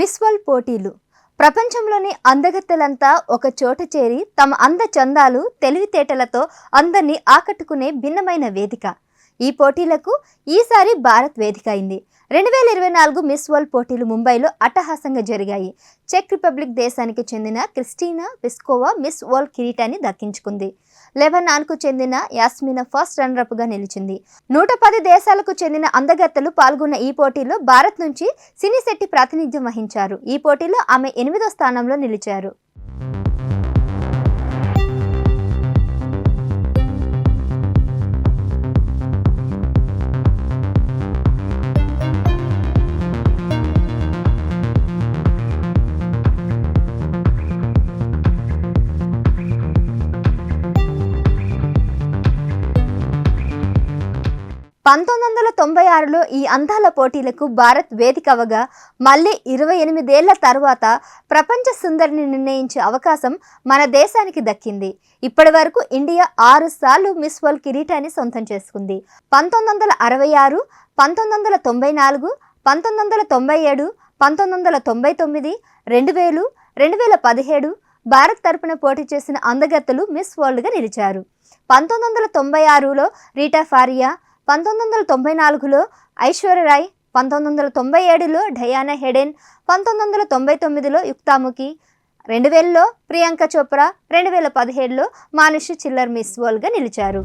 Miss world పోటీలు. ప్రపంచంలోని అందగత్తెలంతా ఒక చోట చేరి తమ అంద చందాలు తెలివితేటలతో అందరినీ ఆకట్టుకునే భిన్నమైన వేదిక. ఈ పోటీలకు ఈసారి భారత్ వేదిక అయింది. రెండు వేల ఇరవై నాలుగు మిస్ వరల్డ్ పోటీలు ముంబైలో అట్టహాసంగా జరిగాయి. చెక్ రిపబ్లిక్ దేశానికి చెందిన క్రిస్టీనా విస్కోవా మిస్ వరల్డ్ కిరీటాన్ని దక్కించుకుంది. లెబనాన్కు చెందిన యాస్మినా ఫస్ట్ రన్నర్అప్గా నిలిచింది. నూట పది దేశాలకు చెందిన అందగత్తలు పాల్గొన్న ఈ పోటీలో భారత్ నుంచి సినీశెట్టి ప్రాతినిధ్యం వహించారు. ఈ పోటీలో ఆమె ఎనిమిదో స్థానంలో నిలిచారు. పంతొమ్మిది వందల తొంభై ఆరులో ఈ అందాల పోటీలకు భారత్ వేదిక అవగా మళ్ళీ ఇరవై ఎనిమిదేళ్ళ తర్వాత ప్రపంచ సుందరిని నిర్ణయించే అవకాశం మన దేశానికి దక్కింది. ఇప్పటి వరకు ఇండియా ఆరు సార్లు మిస్ వరల్డ్ కిరీటాన్ని సొంతం చేసుకుంది. పంతొమ్మిది వందల అరవై ఆరు పంతొమ్మిది వందల తొంభై నాలుగు పంతొమ్మిది వందల తొంభై ఏడు పంతొమ్మిది వందల తొంభై తొమ్మిది రెండు వేలు రెండు వేల పదిహేడు భారత్ తరపున పోటీ చేసిన అందగత్తలు మిస్ వరల్డ్గా నిలిచారు. పంతొమ్మిది వందల తొంభై ఆరులో రీటా ఫారియా పంతొమ్మిది వందల తొంభై నాలుగులో ఐశ్వర్యరాయ్ పంతొమ్మిది వందల తొంభై ఏడులో డయానా హెడెన్ పంతొమ్మిది వందల తొంభై తొమ్మిదిలో యుక్తాముఖి రెండు వేలలో ప్రియాంక చోప్రా రెండు వేల పదిహేడులో మానుషి చిల్లర్ మిస్ వరల్డ్గా నిలిచారు.